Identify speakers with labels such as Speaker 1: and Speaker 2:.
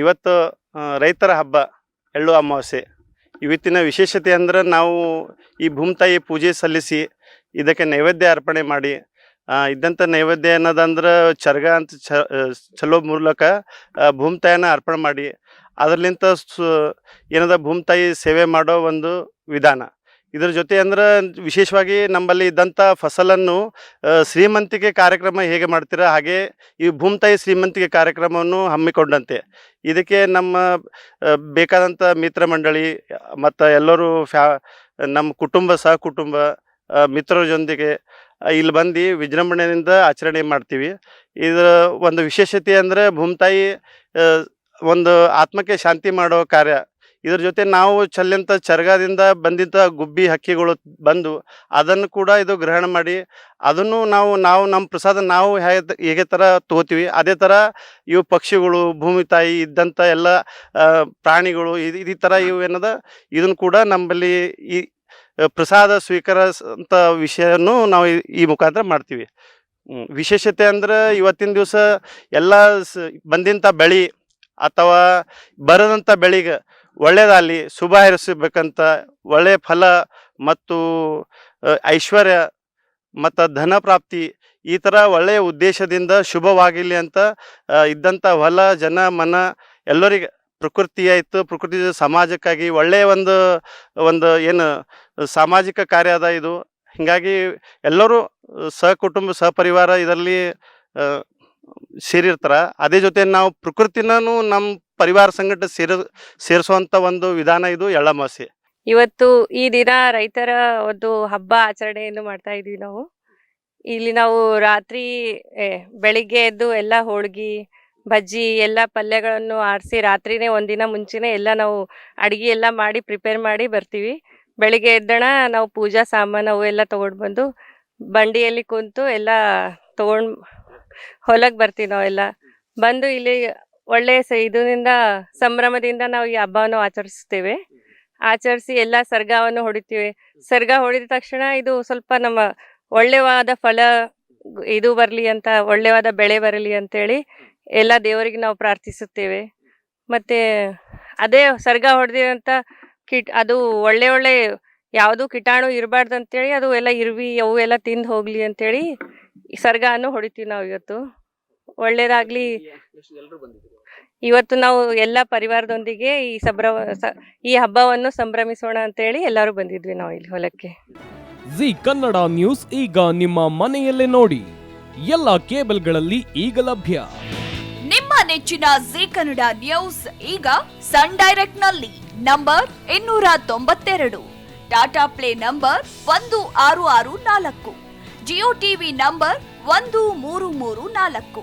Speaker 1: ಇವತ್ತು ರೈತರ ಹಬ್ಬ, ಎಳ್ಳು ಅಮಾವಾಸ್ಯೆ. ಇವತ್ತಿನ ವಿಶೇಷತೆ ಅಂದ್ರೆ ನಾವು ಈ ಭೂಮಿತಾಯಿ ಪೂಜೆ ಸಲ್ಲಿಸಿ ಇದಕ್ಕೆ ನೈವೇದ್ಯ ಅರ್ಪಣೆ ಮಾಡಿ ಇದ್ದಂಥ ನೈವೇದ್ಯ ಅನ್ನೋದಂದ್ರೆ ಚರ್ಗ ಅಂತ ಚಲೋ ಮೂಲಕ ಭೂಮಿತಾಯಿನ ಅರ್ಪಣೆ ಮಾಡಿ, ಅದರ್ಲಿಂತ ಸು, ಏನದ ಭೂಮಿತಾಯಿ ಸೇವೆ ಮಾಡೋ ಒಂದು ವಿಧಾನ. ಇದ್ರ ಜೊತೆ ಅಂದ್ರೆ ವಿಶೇಷವಾಗಿ ನಮ್ಮಲ್ಲಿ ಇದ್ದಂಥ ಫಸಲನ್ನು ಶ್ರೀಮಂತಿಕೆ ಕಾರ್ಯಕ್ರಮ ಹೇಗೆ ಮಾಡ್ತೀರಾ? ಹಾಗೆ ಈ ಭೂಮ್ತಾಯಿ ಶ್ರೀಮಂತಿಕೆ ಕಾರ್ಯಕ್ರಮವನ್ನು ಹಮ್ಮಿಕೊಂಡಂತೆ. ಇದಕ್ಕೆ ನಮ್ಮ ಬೇಕಾದಂಥ ಮಿತ್ರ ಮಂಡಳಿ, ಮತ್ತು ಎಲ್ಲರೂ ಫ್ಯಾ, ನಮ್ಮ ಕುಟುಂಬ ಸಹ ಕುಟುಂಬ ಮಿತ್ರರ ಜೊತೆಗೆ ಇಲ್ಲಿ ಬಂದು ವಿಜೃಂಭಣೆಯಿಂದ ಆಚರಣೆ ಮಾಡ್ತೀವಿ. ಇದರ ಒಂದು ವಿಶೇಷತೆ ಅಂದರೆ ಭೂಮ್ತಾಯಿ ಒಂದು ಆತ್ಮಕ್ಕೆ ಶಾಂತಿ ಮಾಡೋ ಕಾರ್ಯ. ಇದ್ರ ಜೊತೆ ನಾವು ಚಲ್ಲಿಂತ ಚರ್ಗಾದಿಂದ ಬಂದಿದ್ದ ಗುಬ್ಬಿ ಹಕ್ಕಿಗಳು ಬಂದು ಅದನ್ನು ಕೂಡ ಇದು ಗ್ರಹಣ ಮಾಡಿ ಅದನ್ನು ನಾವು ನಾವು ನಮ್ಮ ಪ್ರಸಾದ ನಾವು ಹೇಗೆ ಹೇಗೆ ಥರ ತಗೋತೀವಿ? ಅದೇ ಥರ ಇವು ಪಕ್ಷಿಗಳು, ಭೂಮಿ ತಾಯಿ ಇದ್ದಂಥ ಎಲ್ಲ ಪ್ರಾಣಿಗಳು ಇದು ಈ ಥರ ಇವು ಏನದ? ಇದನ್ನು ಕೂಡ ನಮ್ಮಲ್ಲಿ ಈ ಪ್ರಸಾದ ಪ್ರಸಾದ ಅಂತ ವಿಷಯನೂ ನಾವು ಈ- ಮುಖಾಂತರ ಮಾಡ್ತೀವಿ. ವಿಶೇಷತೆ ಅಂದ್ರೆ ಇವತ್ತಿನ ದಿವಸ ಎಲ್ಲ ಬಂದಿಂಥ ಬೆಳೆ ಅಥವಾ ಬರದಂಥ ಬೆಳೆಗೆ ಒಳ್ಳೆಯದಾಗಲಿ ಶುಭ ಹರಿಸಬೇಕಂತ ಒಳ್ಳೆಯ ಫಲ ಮತ್ತು ಐಶ್ವರ್ಯ ಮತ್ತು ಧನ ಪ್ರಾಪ್ತಿ ಈ ಥರ ಒಳ್ಳೆಯ ಉದ್ದೇಶದಿಂದ ಶುಭವಾಗಿರಲಿ ಅಂತ ಇದ್ದಂಥ ಹೊಲ, ಜನ, ಮನ ಎಲ್ಲರಿಗೆ ಪ್ರಕೃತಿ ಆಯಿತು, ಪ್ರಕೃತಿ ಸಮಾಜಕ್ಕಾಗಿ ಒಳ್ಳೆಯ ಒಂದು ಒಂದು ಏನು ಸಾಮಾಜಿಕ ಕಾರ್ಯ ಅದ ಇದು. ಹೀಗಾಗಿ ಎಲ್ಲರೂ ಸಹಕುಟುಂಬ, ಸಹಪರಿವಾರ ಇದರಲ್ಲಿ ಸೇರಿರ್ತಾರ. ಅದೇ ಜೊತೆ ನಾವು ಪ್ರಕೃತಿನೂ ನಮ್ಮ ಪರಿವಾರ ಸಂಘಟ ಸೇರ ಸೇರಿಸುವಂತ ಒಂದು ವಿಧಾನ ಇದು ಎಳ್ಳಮಾಸೆ.
Speaker 2: ಇವತ್ತು ಈ ದಿನ ರೈತರ ಒಂದು ಹಬ್ಬ ಆಚರಣೆಯನ್ನು ಮಾಡ್ತಾ ಇದೀವಿ ನಾವು. ಇಲ್ಲಿ ನಾವು ರಾತ್ರಿ ಏ, ಬೆಳಿಗ್ಗೆ ಎದ್ದು ಎಲ್ಲ ಹೋಳ್ಗಿ ಬಜ್ಜಿ ಎಲ್ಲ ಪಲ್ಯಗಳನ್ನು ಆರಿಸಿ ರಾತ್ರಿನೇ ಒಂದಿನ ಮುಂಚೆನೆ ಎಲ್ಲ ನಾವು ಅಡಿಗೆ ಎಲ್ಲ ಮಾಡಿ ಪ್ರಿಪೇರ್ ಮಾಡಿ ಬರ್ತೀವಿ. ಬೆಳಿಗ್ಗೆ ಎದ್ದಣ ನಾವು ಪೂಜಾ ಸಾಮಾನು ಅವು ಎಲ್ಲ ತಗೊಂಡು ಬಂದು ಬಂಡಿಯಲ್ಲಿ ಕುಂತು ಎಲ್ಲ ತಗೊಂಡು ಹೊಲಕ್ಕೆ ಬರ್ತೀವಿ ನಾವೆಲ್ಲ. ಬಂದು ಇಲ್ಲಿ ಒಳ್ಳೆ ಸ ಇದರಿಂದ, ಸಂಭ್ರಮದಿಂದ ನಾವು ಈ ಹಬ್ಬವನ್ನು ಆಚರಿಸ್ತೇವೆ ಆಚರಿಸಿ ಎಲ್ಲ ಸರ್ಗವನ್ನು ಹೊಡಿತೀವಿ. ಸರ್ಗ ಹೊಡೆದ ತಕ್ಷಣ ಇದು ಸ್ವಲ್ಪ ನಮ್ಮ ಒಳ್ಳೆಯವಾದ ಫಲ ಇದು ಬರಲಿ ಅಂತ ಒಳ್ಳೆಯವಾದ ಬೆಳೆ ಬರಲಿ ಅಂತೇಳಿ ಎಲ್ಲ ದೇವರಿಗೆ ನಾವು ಪ್ರಾರ್ಥಿಸುತ್ತೇವೆ. ಮತ್ತೆ ಅದೇ ಸರ್ಗ ಹೊಡೆದಿರೋಂಥ ಕಿಟ್, ಅದು ಒಳ್ಳೆ ಒಳ್ಳೆ ಯಾವುದು ಕೀಟಾಣು ಇರಬಾರ್ದು ಅಂತೇಳಿ ಅದು ಎಲ್ಲ ಇರ್ವಿ, ಅವು ಎಲ್ಲ ತಿಂದು ಹೋಗ್ಲಿ ಅಂತೇಳಿ ಸರ್ಗವನ್ನು ಹೊಡಿತೀವಿ ನಾವು ಇವತ್ತು. ಒಳ್ಳೇದಾಗ್ಲಿ. ಇವತ್ತು ನಾವು ಎಲ್ಲ ಪರಿವಾರದೊಂದಿಗೆ ಈ ಸಂಭ್ರಮ ಈ ಹಬ್ಬವನ್ನು ಸಂಭ್ರಮಿಸೋಣ ಅಂತೇಳಿ ಎಲ್ಲರೂ ಬಂದಿದ್ವಿ ನಾವು ಇಲ್ಲಿ ಹೊಲಕ್ಕೆ.
Speaker 3: ಜಿ ಕನ್ನಡ ನ್ಯೂಸ್ ಈಗ ನಿಮ್ಮ ಮನೆಯಲ್ಲೇ ನೋಡಿ. ಎಲ್ಲ ಕೇಬಲ್ಗಳಲ್ಲಿ ಈಗ ಲಭ್ಯ.
Speaker 4: ನಿಮ್ಮ ನೆಚ್ಚಿನ ಜಿ ಕನ್ನಡ ನ್ಯೂಸ್ ಈಗ ಸನ್ ಡೈರೆಕ್ಟ್ನಲ್ಲಿ ನಂಬರ್ ಇನ್ನೂರ ತೊಂಬತ್ತೆರಡು. ಟಾಟಾ ಪ್ಲೇ ನಂಬರ್ ಒಂದು ಆರು ಆರು ನಾಲ್ಕು. ಜಿಯೋ ಟಿವಿ ನಂಬರ್ ಒಂದು ಮೂರು ಮೂರು ನಾಲ್ಕು.